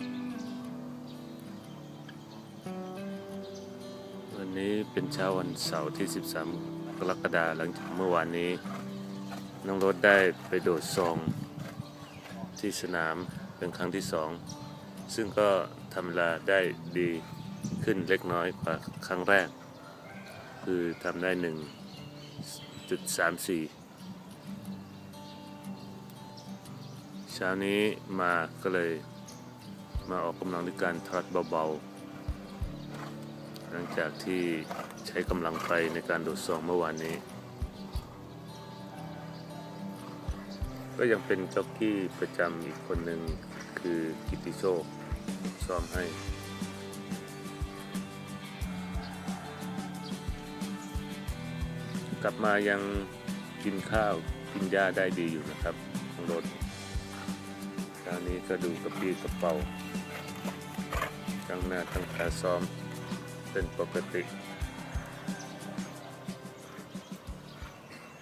วันนี้เป็นเช้าวันเสาร์ที่ 13 กรกฎาหลังจากเมื่อวานนี้น้องรถได้ไปโดดซองที่สนามเป็นครั้งที่สอง ซึ่งก็ทำเวลาได้ดีขึ้นเล็กน้อยกว่าครั้งแรก คือทำได้ 1.34 เช้านี้มาก็เลย มาออกกำลังด้วยการทอดเบาๆ หลังจากที่ใช้กำลังไปในการโดดซองเมื่อวานนี้ ก็ยังเป็นจ็อกกี้ประจำอีกคนหนึ่งคือกิติโชคซ้อมให้กลับมายังกินข้าวกินหญ้าได้ดีอยู่นะครับทางรถ ราวนี้ก็ดูกระปี้กระเป๋าตั้งหน้าตั้งตาซ้อมเป็นปกติ